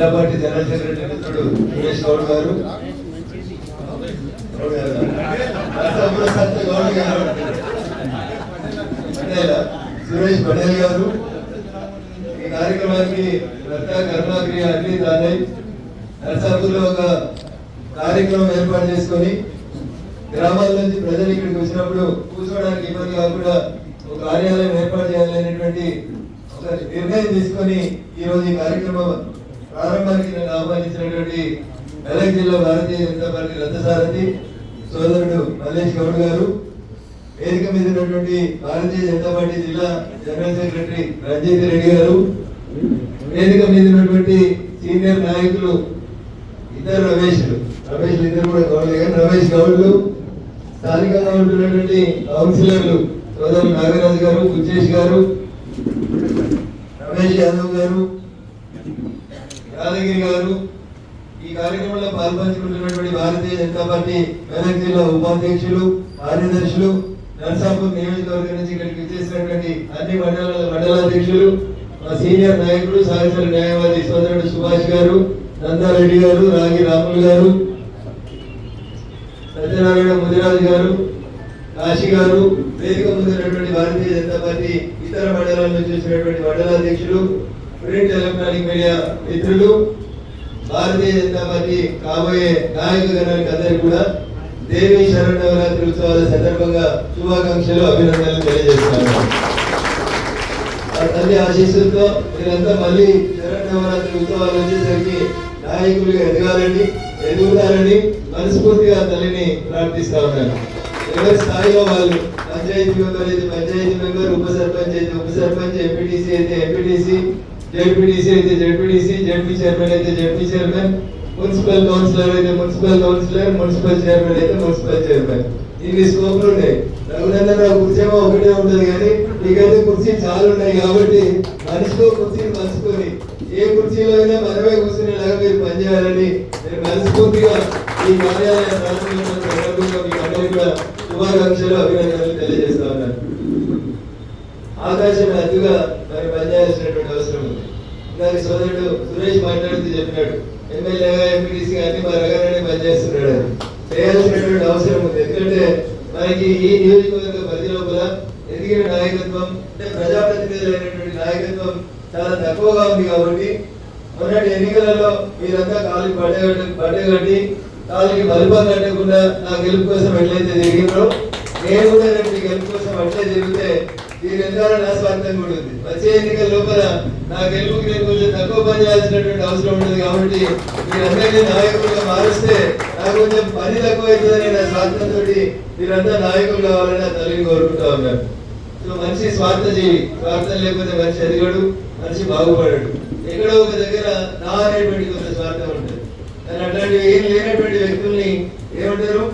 జిల్లా party general secretary మిత్రుడు సురేష్ గౌడ్ గారు గౌడ్ గారు. సురేష్ పటేల్ గారు ఈ కార్యక్రమానికి భర్త కర్మక్రియ అన్ని తానై నరసాపూర్లో ఒక కార్యక్రమం ఏర్పాటు చేసుకొని గ్రామాల నుంచి ప్రజలు ఇక్కడికి వచ్చినప్పుడు కూర్చోవడానికి ఇబ్బంది కాకుండా ఒక కార్యాలయం ఏర్పాటు చేయాలనేటువంటి ఒక నిర్ణయం తీసుకొని ఈరోజు ఈ కార్యక్రమం ప్రారంభానికి నన్ను ఆహ్వానించినటువంటి మెదక్ జిల్లా భారతీయ జనతా పార్టీ రథసారథి సోదరుడు మల్లేష్ గౌడ్ గారు వేదిక మీద ఉన్నటువంటి భారతీయ జనతా పార్టీ జిల్లా జనరల్ సెక్రటరీ రంజిత్ రెడ్డి గారు వేదిక మీద ఉన్నటువంటి సీనియర్ నాయకులు ఇద్దరు రమేష్లు రమేష్ ఇద్దరు కూడా గౌడ్లే కానీ రమేష్ గౌడ్లు స్థానికంగా ఉంటున్నటువంటి కౌన్సిలర్లు సోదరు నాగరాజు గారు బుచ్చేష్ గారు రమేష్ యాదవ్ గారు యాదగిరి గారు ఈ కార్యక్రమంలో పాల్పంచుకుంటున్నటువంటి భారతీయ జనతా పార్టీ మెదక్ జిల్లా ఉపాధ్యక్షులు కార్యదర్శులు నర్సాపూర్ నియోజకవర్గం నుంచి ఇక్కడికి చేసినటువంటి అన్ని మండలాల మండలాధ్యక్షులు మా సీనియర్ నాయకుడు సహచర న్యాయవాది సోదరుడు సుభాష్ గారు నందారెడ్డి గారు రాగి రాములు గారు సత్యనారాయణ ముదిరాజు గారు కాశీ గారు వేదిక ముందున్నటువంటి భారతీయ జనతా పార్టీ ఇతర మండలాల నుంచి వచ్చినటువంటి మండలాధ్యక్షులు ప్రింట్ ఎలక్ట్రానిక్ మీడియా మిత్రులు భారతీయ జనతా పార్టీ కాబోయే నాయక అందరికీ కూడా దేవి శరణవరాత్రి ఉత్సవాల సందర్భంగా శుభాకాంక్షలు అభినందనలు తెలియజేస్తున్నాను. ఆ తల్లి ఆశీస్సులతో మీరంతా మళ్ళీ శరణవరాత్రి ఉత్సవాలు వచ్చేసరికి నాయకులుగా ఎదగాలని ఎదుగుతారని మనస్ఫూర్తిగా తల్లిని ప్రార్థిస్తా ఉన్నాను. ఎవరి స్థాయిలో వాళ్ళు పంచాయతీ మెంబర్ అయితే పంచాయతీ మెంబర్ ఉప సర్పంచ్ అయితే ఉప సర్పంచ్ ఎంపీటీసీ అయితే ఎంపీటీసీ జడ్పీటీసీ అయితే జడ్పీటీసీ జడ్పీ చైర్మన్ అయితే జడ్పీ చైర్మన్ మున్సిపల్ కౌన్సిలర్ అయితే మున్సిపల్ కౌన్సిలర్ మున్సిపల్ చైర్మన్ అయితే మున్సిపల్ చైర్మన్ ఇన్ని స్కోప్లు ఉన్నాయి. రఘునందన్ రావు కుర్చేమో ఒకటే ఉంటుంది కానీ ఇకైతే కుర్చీ చాలా ఉన్నాయి కాబట్టి మనిషిలో కుర్చీని పంచుకొని ఏ కుర్చీలో అయినా మనమే కూర్చునేలాగా మీరు పనిచేయాలని నేను మనస్ఫూర్తిగా ఈ కార్యాలయ ప్రారంభించిన సందర్భంగా మీ అందరికీ కూడా శుభాకాంక్షలు అభినందనలు తెలియజేస్తా ఉన్నాను. ఆకాశం అద్దుగా మరి పనిచేయాల్సినటువంటి ఇందాక సోదరుడు సురేష్ మాట్లాడుతూ చెప్పినాడు. ఎమ్మెల్యేగా ఎంపీటీసీ అన్ని మా రగానే పనిచేస్తున్నాడు. చేయాల్సినటువంటి అవసరం ఉంది. ఎందుకంటే మనకి ఈ నియోజకవర్గ పరిధి లోపల ఎదిగిన నాయకత్వం అంటే ప్రజాప్రతినిధులైనటువంటి నాయకత్వం చాలా తక్కువగా ఉంది కాబట్టి మొన్నటి ఎన్నికలలో మీరంతా కాలు పడగట్టి పడగట్టి కాలుకి బలుపం కట్టకుండా నా గెలుపు కోసం ఎట్లయితే జరిగిందో నేను కూడా రేపు గెలుపు కోసం అట్లే జరిగితే ఈ వెనకాల నా స్వార్థం కూడా ఉంది. వచ్చే ఎన్నికల లోపల నా గెలుపుకి నేను కొంచెం తక్కువ పని చేయాల్సినటువంటి అవసరం ఉంటుంది కాబట్టి మీరందరినీ నాయకులుగా మారిస్తే నాకు కొంచెం పని తక్కువ అవుతుందని నా స్వార్థంతో మీరంతా నాయకులు కావాలని నా తల్లిని కోరుకుంటా ఉన్నాను. సో మనిషి స్వార్థ జీవి స్వార్థం లేకపోతే మనిషి ఎదిగడు మనిషి బాగుపడడు. ఎక్కడో ఒక దగ్గర నా అనేటువంటి కొంత స్వార్థం ఉంటుంది. కానీ అట్లాంటివి ఏం లేనటువంటి వ్యక్తుల్ని ఏమంటారు?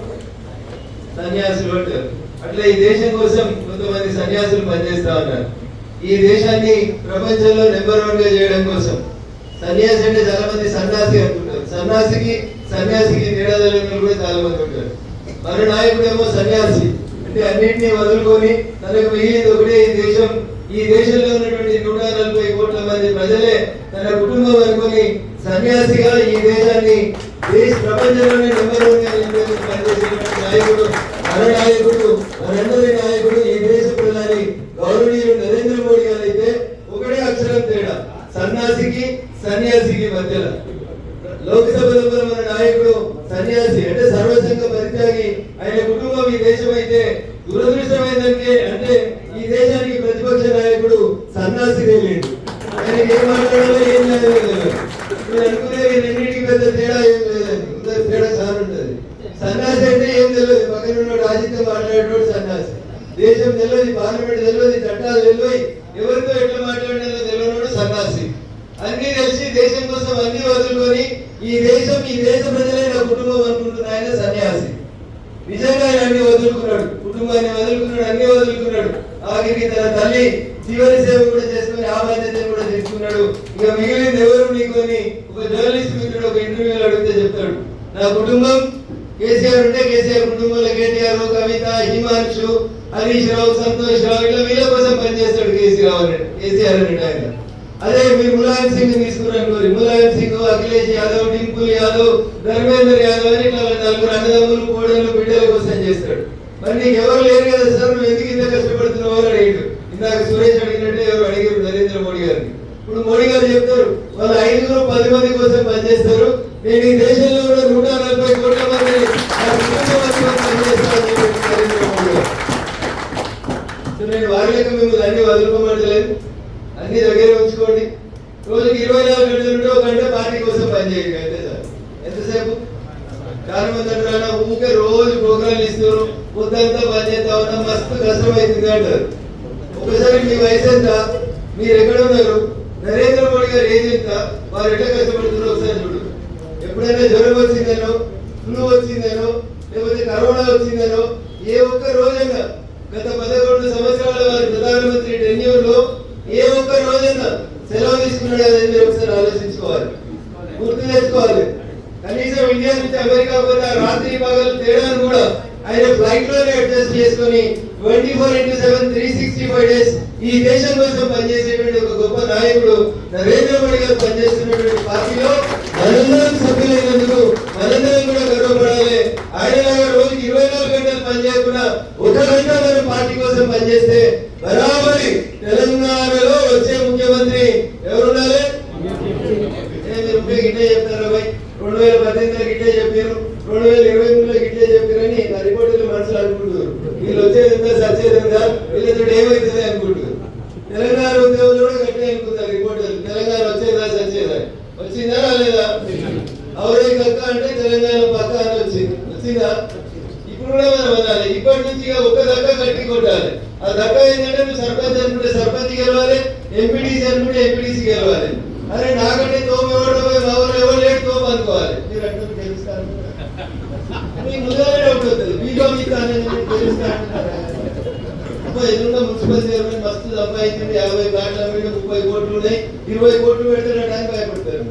సన్యాసులు అంటారు. అట్లా ఈ దేశం కోసం కొంతమంది సన్యాసులు పనిచేస్తా ఉన్నారు. ఈ దేశాన్ని ప్రపంచంలో నెంబర్ వన్గా చేయడం కోసం సన్యాసి అంటే చాలా మంది సన్యాసి అనుకుంటారు. సన్యాసికి సన్యాసికి తేడా కూడా చాలా మంది ఉంటారు. మన నాయకుడేమో సన్యాసి. అంటే అన్నింటినీ వదులుకొని తనకు మిగిలింది ఒకటే ఈ దేశం. ఈ దేశంలో ఉన్నటువంటి నూట నలభై కోట్ల మంది ప్రజలే తన కుటుంబం అనుకుని సన్యాసిగా ఈ దేశాన్ని దేశ ప్రపంచంలోనే నెంబర్ వన్గా నిలబెట్టి నాయకుడు మన నాయకుడు మనందరి నాయకుడు ఈ దేశ నరేంద్ర మోడీ గారు అయితే ఒకటే అక్షరం తేడా. సన్యాసికి సన్యాసికి మధ్యలో. లోక్సభలో మన నాయకుడు సన్యాసి అంటే సర్వసంగ పరిత్యాగి ఆయన కుటుంబం ఈ దేశం అయితే దురదృష్టమైందంటే అంటే ఈ దేశానికి ప్రతిపక్ష నాయకుడు సన్యాసినే లేడు ఆయనకి ఏం మాట్లాడాలో ఏం లేదు మీరు అనుకునే ఈ రెండింటికి పెద్ద తేడా ఏం లేదండి ఉందా తేడా చాలా ఉంటుంది సన్యాసి అంటే ఏం తెలియదు పక్కన ఉన్న రాజకీయ మాట్లాడేటోడు సన్యాసి దేశం తెలియదు పార్లమెంట్ తెలియదు చట్టాలు తెలియదు ఎవరితో ఎట్లా మాట్లాడాలో తెలియనోడు సన్యాసి అన్ని తెలిసి దేశం కోసం అన్ని వదులుకొని ఈ దేశం ఈ దేశ ప్రజలే నా కుటుంబం అనుకుంటున్న ఆయన సన్యాసి నిజంగా ఆయన అన్ని వదులుకున్నాడు కుటుంబాన్ని వదులుకున్నాడు అన్ని వదులుకున్నాడు ఆఖరికి తన తల్లి చివరి సేవ కూడా చేసుకుని ఆ బాధ్యతను కూడా తీసుకున్నాడు ఇక మిగిలింది ఎవరు నీకు అని ఒక జర్నలిస్ట్ మిత్రుడు ఒక ఇంటర్వ్యూలో అడిగితే చెప్తాడు. నా కుటుంబం కేసీఆర్ ఉంటే కేసీఆర్ కుటుంబంలో కేటీఆర్ కవిత హిమాంశు హరీష్ రావు సంతోష్ రావు ఇట్లా వీళ్ళ కోసం పనిచేస్తాడు కేసీఆర్ అని కేసీఆర్ అని ఆయన. అదే మీరు ములాయం సింగ్ తీసుకున్నారు ములాయం సింగ్ అఖిలేష్ యాదవ్ డింపుల్ యాదవ్ ధర్మేంద్ర యాదవ్ అని ఇట్లా నలుగురు అన్నదమ్ములు కోడలు బిడ్డల కోసం చేస్తాడు. మరి నీకు ఎవరు లేరు కదా సార్? నువ్వు ఎందుకు ఇంత కష్టపడుతున్నావు? అని అడిగాడు ఇందాక సురేష్ అడిగినట్టే ఎవరు అడిగారు నరేంద్ర మోడీ గారిని. ఇప్పుడు మోడీ గారు చెప్తారు వాళ్ళు ఐదుగురు పది మంది కోసం పనిచేస్తారు. నేను ఈ దేశంలో కూడా నూట నలభై కోట్ల మంది నేను వారి లెక్క మిమ్మల్ని అన్ని వదులుకోమంటలేదు. అన్ని దగ్గర ఉంచుకోండి. రోజుకి ఇరవై నాలుగు గంటలు ఉంటే ఒక గంట పార్టీ కోసం పనిచేయండి. చాలా మంది అంటారు ఊకే రోజు ప్రోగ్రాంలు ఇస్తారు పొద్దంతా పని చేస్తా ఉన్నా మస్తు కష్టం అవుతుంది అంటారు. ఒకసారి మీ వయసు ఎంత? మీరు ఎక్కడ ఉన్నారు? నరేంద్ర మోడీ గారు ఏజ్ ఎంత? వారు ఎట్లా కష్టపడుతున్నారు ఒకసారి చూడు. ఎప్పుడైనా జ్వరం వచ్చిందనో ఫ్లూ వచ్చిందనో లేకపోతే కరోనా వచ్చిందనో ఏ ఒక్క రోజు గత పదకొండు సంవత్సరాల వారి ప్రధానమంత్రి టెన్యూర్లో ఏ ఒక్క రోజైనా సెలవు తీసుకున్నాడు అనేది మీరు ఒకసారి ఆలోచించుకోవాలి గుర్తు తెచ్చుకోవాలి కనీసం ఇండియా నుంచి కూడా రాత్రి పగలు తేడాను కూడా ఆయన ఫ్లైట్లోనే అడ్జస్ట్ చేసుకొని twenty four into seven three sixty five days ఈ దేశం కోసం పనిచేసేటువంటి ఒక గొప్ప నాయకుడు నరేంద్ర మోడీ గారు పనిచేస్తున్నటువంటి పార్టీలో మనందరం సభ్యులైనందుకు మనందరం కూడా గర్వపడాలి. ఆయన రోజు రోజుకి ఇరవై నాలుగు గంటలు పనిచేయకుండా ఒక గంట మనం పార్టీ కోసం పనిచేస్తే బరాబరి తెలంగాణలో వచ్చే ముఖ్యమంత్రి ఎవరు ఉండాలి ఏ మీరు ఉంటే గిట్టే చెప్తారా భయ్ రెండు వేల పద్దెనిమిదిలో గిట్టే చెప్పారు రెండు వేల ఇరవై మూడులో గిట్టే చెప్పారని నా రిపోర్టులు మనసులు అనుకుంటున్నారు వీళ్ళు వచ్చేది ఉందా సచ్చేది ఉందా వీళ్ళతో ఏమైతుంది అనుకుంటారు తెలంగాణ ఉద్యోగులు కూడా గట్టే అనుకుంటారు రిపోర్టర్లు తెలంగాణ వచ్చేదా సచ్చేదా వచ్చిందా రాలేదా? అవరే కక్క అంటే తెలంగాణ పక్క అని వచ్చింది. వచ్చిందా? ఇప్పుడు కూడా మనం అనాలి. ఇప్పటి నుంచి ఇక ఒక్క దక్క కట్టి కొట్టాలి. ఆ దక్క ఏంటంటే నువ్వు సర్పంచ్ అనుకుంటే సర్పంచ్ గెలవాలి ఎంపీటీసీ అనుకుంటే ఎంపీటీసీ గెలవాలి. అరే నాకంటే తోపు ఎవడో ఎవరు ఎవరు లేడు తోపు అనుకోవాలి. మీరు అంటే తెలుస్తారు మీకు ముందుగానే డౌట్ అవుతుంది మీలో మీకు అనేది తెలుస్తా మున్సిపల్ చైర్మన్ మస్తు సంపాదించింది యాభై ప్లాట్ల మీద ముప్పై కోట్లు ఉన్నాయి. ఇరవై కోట్లు పెడుతున్నట్టు భయపడతారు.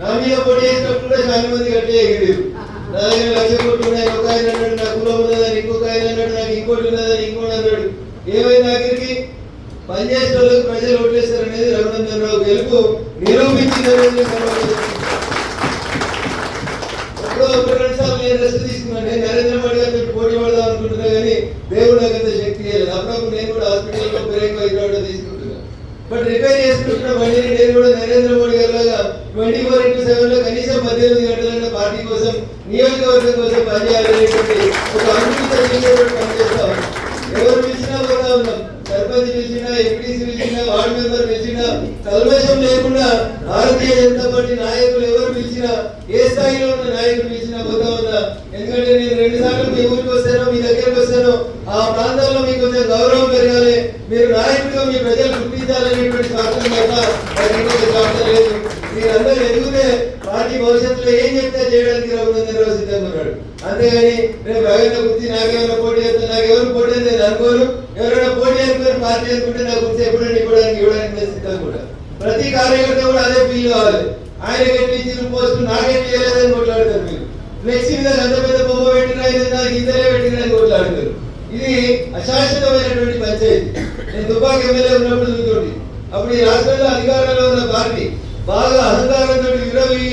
నా మీద పోటీ చేసినప్పుడు కూడా చాలా మంది గట్టిగా ఎగిరారు నా దగ్గర లక్ష కోట్లు ఉన్నాయి. ఒక ఆయన అన్నాడు నా కులం ఉన్నదని ఇంకొక ఆయన అన్నాడు నాకు ఇంకోటి ఉన్నదని ఇంకోటి అన్నాడు. ఏమైంది ఆఖరికి? పనిచేసిన వాళ్ళకి ప్రజలు ఓట్లేస్తారు అనేది రఘునందన్ రావు గెలుపు. నిరూపించిన ఎప్పుడో ఒక రెండు సార్లు నేను నరేంద్ర మోడీ గారితో పోటీ పడదాం అనుకుంటున్నా కానీ దేవుడు నాకు అంత శక్తి లేదు అప్పుడప్పుడు నేను కూడా హాస్పిటల్లో బ్రేక్ హైదరాబాద్ బట్ రిపేర్ చేసుకుంటున్న బండిని నేను కూడా నరేంద్ర మోడీ గారి లాగా ట్వంటీ ఫోర్ ఇంటూ సెవెన్లో కనీసం పద్దెనిమిది గంటలైన పార్టీ కోసం నియోజకవర్గం కోసం పనిచేయాలనేటువంటి ఒక అనుభూతి కలిగేటువంటి ఉన్నాం. ఎవరు పిలిచినా పోతా ఉన్నాం. సర్పంచ్ పిలిచినా ఎంపీసీ పిలిచినా వార్డు మెంబర్ పిలిచినా కల్మషం లేకుండా భారతీయ జనతా పార్టీ నాయకులు ఎవరు పిలిచినా ఏ స్థాయిలో ఉన్న నాయకులు పిలిచినా పోతా ఉన్నా. ఎందుకంటే నేను రెండు సార్లు మీ ఊరికి వస్తాను మీ దగ్గరకు వస్తాను ఆ ప్రాంతాల్లో మీకు కొంచెం గౌరవం నాకు ఇంకొక లేదు. మీరందరూ ఎదిగితే పార్టీ భవిష్యత్తులో ఏం చెప్తే చేయడానికి రఘునందన్ రావు సిద్ధంగా ఉన్నాడు. అంతేగాని రేపు రవీంద్ర గుర్తి నాకేమైనా పోటీ చేస్తే నాకెవరు పోటీ అని నేను అనుకోను. ఎవరైనా పోటీ అనుకుని పార్టీ అనుకుంటే నాకు గుర్తి ఎప్పుడైనా ఇవ్వడానికి ఇవ్వడానికి నేను సిద్ధం కూడా ప్రతి కార్యకర్త కూడా అదే ఫీల్ కావాలి ఆయన ఎట్టి ఇచ్చిన పోస్ట్ నాకేం చేయలేదని కొట్లాడతారు మీరు. ఫ్లెక్సీ మీద ఎంత పెద్ద బొమ్మ పెట్టినా నాకు ఇద్దరే పెట్టినా అని కొట్లాడతారు. ఇది అశాశ్వతమైనటువంటి పంచాయతీ. నేను దుబ్బాకి ఎమ్మెల్యే ఉన్నప్పుడు చూసుకోండి అప్పుడు ఈ రాష్ట్రంలో అధికారంలో ఉన్న పార్టీ బాగా అహంకారంతో విరవి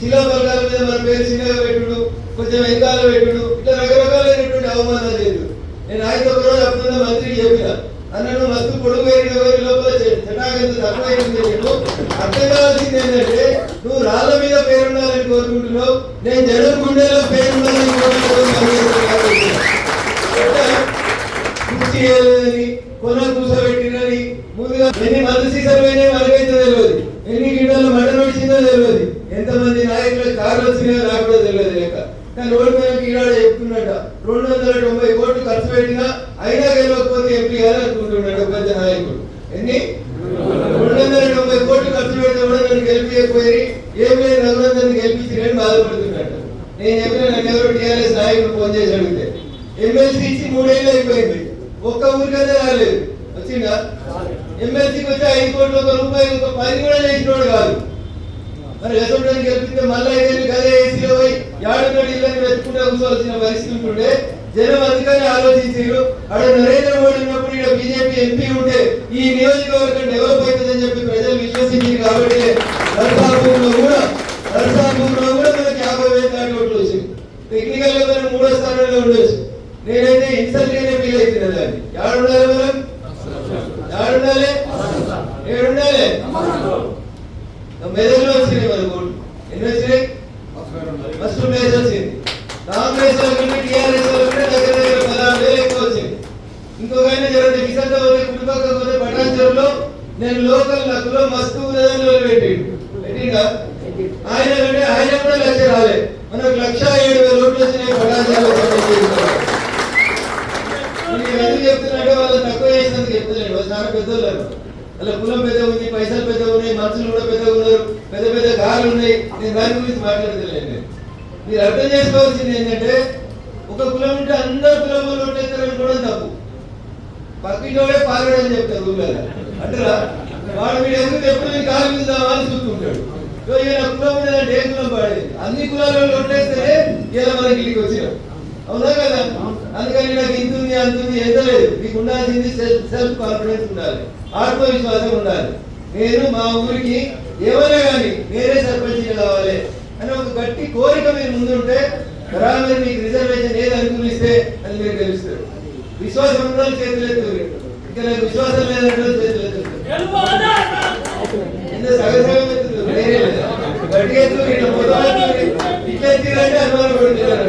శిలాఫలకాల మీద మన పేరు చిన్నగా పెట్టుడు కొంచెం వెనకాల పెట్టుడు ఇట్లా రకరకాలైనటువంటి అవమానాలు చేయదు నేను ఆయన ఒక రోజు అప్పుడున్న మంత్రికి చెప్పిన అన్నను మస్తు పొడుగు వేరి లోపల చటాకంత తక్కువైంది అర్థం కావాల్సింది ఏంటంటే నువ్వు రాళ్ళ మీద పేరుండాలని కోరుకుంటున్నావు నేను జనం గుండెలో పేరుండాలని కోరుకుంటున్నాను. కుర్చీ వేయలేదని కొన కూర్చోబెట్టినని ముందుగా ఎన్ని మంది సీసాలు పోయినాయి మనకైతే తెలియదు ఎన్ని గిడ్డలు మటన్ వచ్చిందో తెలియదు ఎంతమంది నాయకుల కార్లు వచ్చినాయో నాకు కూడా తెలియదు లెక్క కానీ రోడ్డు మీద ఈనాడు చెప్తున్నట్ట రెండు వందల తొంభై కోట్లు ఖర్చు పెట్టినా అయినా గెలవకపోతే ఎంపీ గారు అనుకుంటున్నాడు ఒక పెద్ద నాయకుడు ఎన్ని రెండు వందల తొంభై కోట్లు ఖర్చు పెడితే కూడా నన్ను గెలిపించకపోయి ఏం లేదు రఘునందన్ గెలిపించి బాధపడుతున్నట్టు నేను చెప్పిన నన్ను ఎవరు టీఆర్ఎస్ నాయకుడు ఫోన్ చేసి అడిగితే ఎమ్మెల్సీ ఇచ్చి మూడేళ్ళు అయిపోయింది. ఒక్క ఊరికైతే రాలేదు. వచ్చిందా? ఎమ్మెల్సీకి వచ్చి ఐదు కోట్లు ఒక రూపాయి ఒక పది కూడా చేసినోడు కాదు. మరి అసెంబ్లీకి గెలిపితే మళ్ళీ ఐదేళ్ళు కదే ఏసీలో పోయి ఏడున్నర ఇళ్ళని వెతుకుంటే కూర్చోవలసిన పరిస్థితి ఉంటుండే. జనం అందుకని ఆలోచించారు అక్కడ నరేంద్ర మోడీ ఉన్నప్పుడు ఇక్కడ బీజేపీ ఎంపీ ఉంటే ఈ నియోజకవర్గం డెవలప్ అవుతుందని చెప్పి ప్రజలు విశ్వసించారు కాబట్టి నరసాపూర్లో కూడా నరసాపూర్లో కూడా మనకి యాభై వేల దాటి ఓట్లు వచ్చింది టెక్నికల్గా మూడో స్థానంలో ఉండొచ్చు. నేనైతే ఇన్సల్ట్ గానే ఫీల్ అవుతున్నా దాన్ని ఎవరు మనం? ఎవరుండాలి ఏడుండాలి? మెదడులో వచ్చింది మన ఎన్ని వచ్చినాయి? ఫస్ట్ ప్లేస్ వచ్చింది. కాంగ్రెస్ వాళ్ళకంటే టీఆర్ఎస్ వాళ్ళకంటే దగ్గర దగ్గర పదహారు వేలు ఎక్కువ వచ్చింది. ఇంకొక ఆయన జరుగుతుంది విశాఖ పోతే కుటుంబక్క పోతే పటాన్చెరులో నేను లోకల్ నక్కులో మస్తు ఉదయంలో పెట్టిండు. పెట్టిండా? ఆయన కంటే ఆయన కూడా లక్ష రాలేదు మనకు లక్ష ఏడు వేల ఓట్లు వచ్చినాయి పటాన్చెరులో నేను ఎందుకు చెప్తున్నట్టే వాళ్ళు తక్కువ చేసినందుకు చెప్తలేడు వాళ్ళు చాలా పెద్దోళ్ళు అలా కులం పెద్ద ఉంది పైసలు పెద్ద ఉన్నాయి మనుషులు కూడా పెద్ద ఉన్నారు పెద్ద పెద్ద కార్లు ఉన్నాయి. నేను దాని గురించి మాట్లాడలేదు మీరు అర్థం చేసుకోవాల్సింది ఏంటంటే ఒక కులం ఉంటే అందరు కులం వాళ్ళు ఓట్లేస్తారని కూడా తప్పు. పక్కింటోడే పాలడని చెప్తారు ఊళ్ళో అంటారా వాడు మీరు ఎందుకు ఎప్పుడు నీ కాలు మీద అని చూస్తుంటాడు? సో కులం ఉండేదంటే ఏ కులం పాడేది అన్ని కులాలలో ఓట్లేస్తేనే ఇలా మనకి ఇక్కడికి వచ్చినాం అవునా కదా? అందుకని నాకు ఇంత ఉంది అంత ఉంది ఎంత మీకు ఉండాల్సింది సెల్ఫ్ సెల్ఫ్ కాన్ఫిడెన్స్ ఉండాలి. ఆత్మవిశ్వాసం ఉండాలి. నేను మా ఊరికి ఏమైనా కానీ నేనే సర్పంచ్ కావాలి అని ఒక గట్టి కోరిక మీరు ముందుంటే బరాబర్ మీకు రిజర్వేషన్ ఏది అనుకూలిస్తే అది మీరు గెలుస్తారు. విశ్వాసం ఉండాలి వాళ్ళు చేతులు ఇంకా నాకు విశ్వాసం లేదంటే చేతులు ఎత్తురు సగసగం గట్టిగా ఇట్లా ఇట్లా ఎత్తిరంటే అనుమానం పడుతున్నారు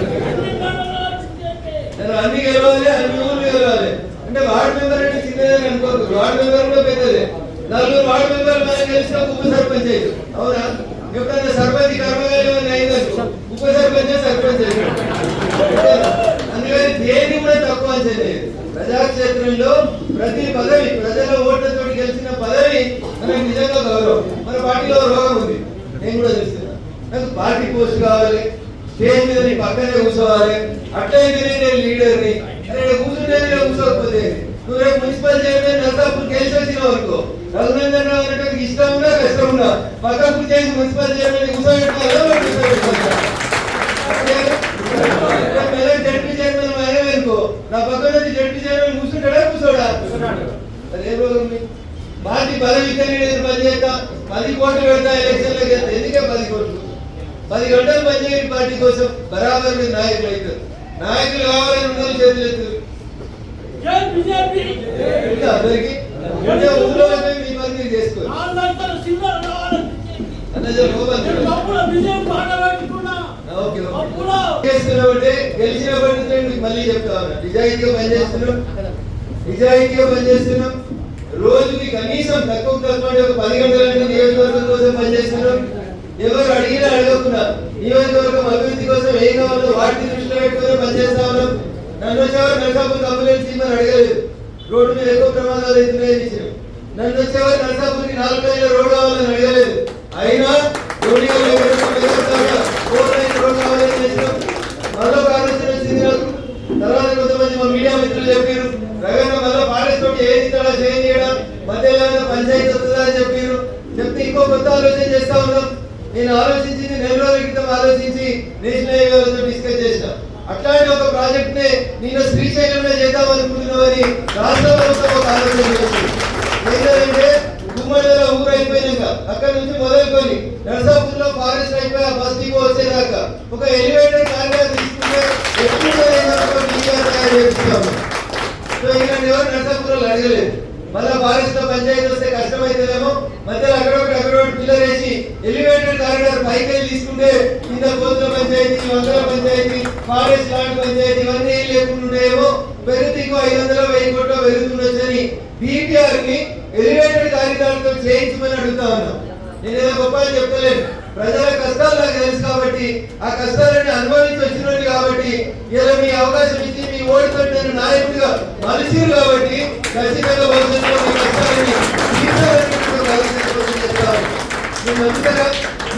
నేను అన్ని గెలవాలి అన్ని ఊళ్ళు గెలవాలి. అంటే వార్డు మెంబర్ అంటే చిన్నదని అనుకోకు. వార్డు మెంబర్ కూడా పెద్దదే. నలుగురు వార్డు మెంబర్ మనం గెలిచిన ఉప సర్పంచ్ అవునా? ఎప్పుడైనా సర్పంచ్ కర్మగాలి అయిందనుకో ఉప సర్పంచ్ సర్పంచ్ అందుకని దేని కూడా తక్కువ చేయలేదు ప్రజాక్షేత్రంలో ప్రతి పదవి ప్రజల ఓట్లతో గెలిచిన పదవి మనకు నిజంగా గౌరవం. మన పార్టీలో రోగం ఉంది. నేను కూడా తెలుస్తున్నా నాకు పార్టీ పోస్ట్ కావాలి. స్టేజ్ మీద నీ పక్కనే కూర్చోవాలి. అట్లయితే నేను లీడర్ని. అరే ఇక్కడ కూర్చుంటే నేను కూర్చోకపోతే. నువ్వు రేపు మున్సిపల్ చైర్మన్ నర్సాపూర్ గెలిచి వరకు రఘునందన్ రావు అనేటువంటి ఇష్టం ఉన్నా కష్టం ఉన్నా. పక్కకు చేసి మున్సిపల్ చైర్మన్ కూర్చోబెట్టుకోవాలా. జడ్పీ చైర్మన్ ఆయన అనుకో. నా పక్కన వచ్చి జడ్పీ చైర్మన్ కూర్చుంటాడా కూర్చోడా? అదే రోజు మీకు. పార్టీ పదవి తెలియలేదు పని చేస్తా పది కోట్లు పెడతా ఎలక్షన్లకు వెళ్తా. ఎందుకే పది కోట్లు? పది గంటలు పనిచేయండి పార్టీ కోసం బరాబర్ మీరు నాయకులు అవుతారు. నాయకులు కావాలని ఉన్న చేతులు ఎత్తురు. అందరికి ఊళ్ళో మీ పని మీరు నేను మీకు మళ్ళీ నిజాయితీగా పనిచేస్తున్నాం. నిజాయితీగా పనిచేస్తున్నాం. రోజుకి కనీసం తక్కువ తక్కువ ఒక పది గంటల నియోజకవర్గం కోసం పనిచేస్తున్నాం. ఎవరు అడిగినా అడగకున్నారు. నియోజకవర్గం అభివృద్ధి కోసం ఏం కావాలో వాటిని దృష్టిలో పెట్టుకుని పనిచేస్తా ఉన్నాం. నన్ను వచ్చేవారు నరసాపూర్ కంప్లైంట్ చేయమని అడగలేదు. రోడ్డు మీద ఎక్కువ ప్రమాదాలు అవుతున్నాయని ఇచ్చినాం నన్ను వచ్చేవారు నరసాపూర్కి నాలుగు లైన్ల రోడ్ కావాలని అడగలేదు. అయినా రోడ్డు రోడ్ కావాలని చేసినాం. మరో ఒక వచ్చింది నాకు. తర్వాత కొంతమంది మా మీడియా మిత్రులు చెప్పారు రవీంద్ర మళ్ళీ ఫారెస్ట్ తోటి ఏది మధ్యలో పంచాయతీ వస్తుందా అని చెప్పారు చెప్తే ఇంకో కొత్త ఆలోచన చేస్తా ఉన్నాం. నేను ఆలోచించి నెల రోజుల క్రితం ఆలోచించి నేషనల్ డిస్కస్ చేసిన. అట్లాంటి ఒక ప్రాజెక్ట్ నే నేను శ్రీశైలంలో చేద్దాం అనుకుంటున్నామని రాష్ట్ర ప్రభుత్వం ఒక ఆలోచన చేసింది. ఏంటంటే గుమ్మడిలో ఊరు అయిపోయినాక అక్కడ నుంచి మొదలుకొని నర్సాపూర్లో ఫారెస్ట్ అయిపోయి ఆ బస్ డిపో వచ్చేదాకా ఒక ఎలివేటెడ్ కార్గా తీసుకుంటే ఎప్పుడు తయారు చేస్తున్నాము. సో ఇలాంటి ఎవరు నర్సాపూర్లో అడగలేదు. మళ్ళీ ఫారెస్ట్లో పంచాయతీ వస్తే కష్టమైతేనేమో మధ్యలో అక్కడ ఒకటి అక్కడ ఒకటి పిల్లలు వేసి కారిడార్ పైకి తీసుకుంటే కింద కోతుల పంచాయతీ వందల పంచాయతీ ఫారెస్ట్ ల్యాండ్ పంచాయతీ ఇవన్నీ లేకుండాయేమో పెరుగుతీకు ఐదు వందల వెయ్యి కోట్లు పెరుగుతుండొచ్చని బీపీఆర్ని ఎలివేటెడ్ కారిడార్తో చేయించమని అడుగుతా ఉన్నాం నేను ఏదో గొప్ప అని చెప్తలేను ప్రజల కష్టాలు నాకు తెలుసు కాబట్టి ఆ కష్టాలన్నీ అనుభవించి వచ్చినట్టు కాబట్టి ఇలా మీ అవకాశం ఇచ్చి మీ ఓటుతో నేను నాయకుడిగా మనిషిరు కాబట్టి ఖచ్చితంగా భవిష్యత్తులో మీ కష్టాలని తీర్చాలనేటువంటి ఆలోచన చెప్తాను.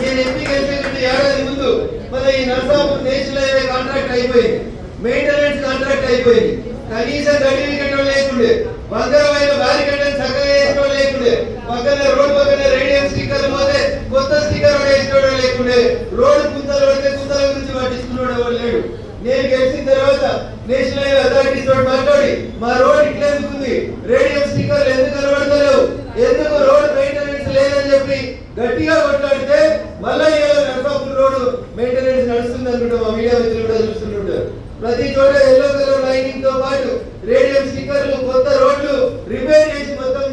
నేను ఎంపీ అయిపోయినట్టు ఏడాది ముందు మన ఈ నర్సాపూర్ నేషనల్ హైవే కాంట్రాక్ట్ అయిపోయింది. మెయింటెనెన్స్ కాంట్రాక్ట్ అయిపోయింది. కనీసం గడి వికెట్ లేకుండే. వందరమైన బ్యారికేడ్ చక్కగా వేసుకోవడం లేకుండే పక్కన రోడ్ పక్కన రేడియం స్టిక్కర్ పోతే కొత్త స్టిక్కర్ వేసుకోవడం లేకుండే రోడ్ కుంతలు పడితే కుంతల గురించి పట్టించుకున్నాడు ఎవరు లేడు నేను గెలిచిన తర్వాత నేషనల్ హైవే అథారిటీస్ తోటి మాట్లాడి మా రోడ్ ఇట్లా ఎందుకుంది రేడియం స్టిక్కర్లు ఎందుకు కనబడతలేవు ఎందుకు రోడ్ మెయింటెనెన్స్ లేదని చెప్పి గట్టిగా కొట్లాడితే మళ్ళీ ఇవాళ నర్సాపూర్ రోడ్ మెయింటెనెన్స్ నడుస్తుంది అనుకుంటా మా మీడియా మిత్రులు కూడా చూస్తుంటారు ప్రతి చోట ఎల్లో కలర్ లైనింగ్తో పాటు రేడియం స్టిక్కర్లు కొత్త రోడ్లు రిపేర్ చేసి మొత్తం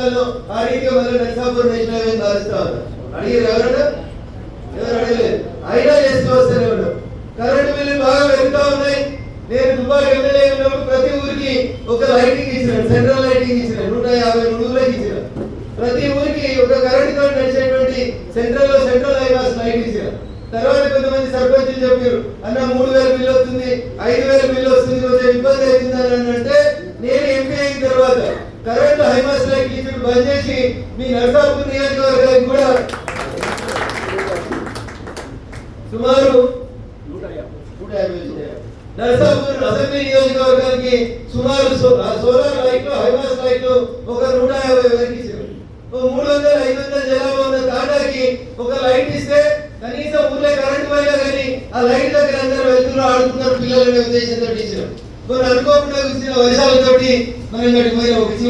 నేషనల్ హైవే ఎట్లుండాలో ఆ రీతిగా మళ్ళీ నర్సాపూర్ నేషనల్ హైవే మారుస్తా అడిగారు ఎవరన్నా? ఎవరు అడగలేదు. అయినా చేస్తూ వస్తూనే ఉన్నాం కరెంటు బిల్లు బాగా పెరుగుతా ఉన్నాయి. నేను దుబాయ్ ఎమ్మెల్యే ఉన్నప్పుడు ప్రతి ఊరికి ఒక లైటింగ్ ఇచ్చినాను సెంట్రల్ లైటింగ్ ఇచ్చినాను నూట యాభై మూడు ఊర్లకు ఇచ్చినా. ప్రతి ఊరికి ఒక కరెంట్తో నడిచేటువంటి సెంట్రల్లో సెంట్రల్ హైవాస్ లైట్ ఇచ్చిన. తర్వాత కొంతమంది సర్పంచులు చెప్పారు అన్న మూడు వేల బిల్లు వస్తుంది ఐదు వేల బిల్లు వస్తుంది కొంచెం ఇబ్బంది అవుతుంది అని అంటే నేను ఎంపీ అయిన తర్వాత కరెంట్ హైమాస్ లైట్ ఇచ్చుడు బంద్ చేసి మీ నర్సాపూర్ నియోజకవర్గానికి కూడా సుమారు నూట యాభై వచ్చినాయి. నరసాపూర్ అసెంబ్లీ నియోజకవర్గానికి సుమారు సోలార్ లైట్లు హైమాస్ లైట్లు ఒక నూట యాభై వేలకి ఇచ్చారు మూడు వందల ఐదు వందల జనాభా ఉన్న తాటాకి ఒక లైట్ ఇస్తే కనీసం ఊర్లో కరెంట్ పోయినా కానీ ఆ లైట్ దగ్గర అందరూ వెళ్తున్నారు ఆడుతున్నారు పిల్లలు ఉద్దేశంతో ఇచ్చారు మరి అనుకోకుండా వచ్చిన వర్షాలతోటి మనం గడిపోయిన ఒక చివరి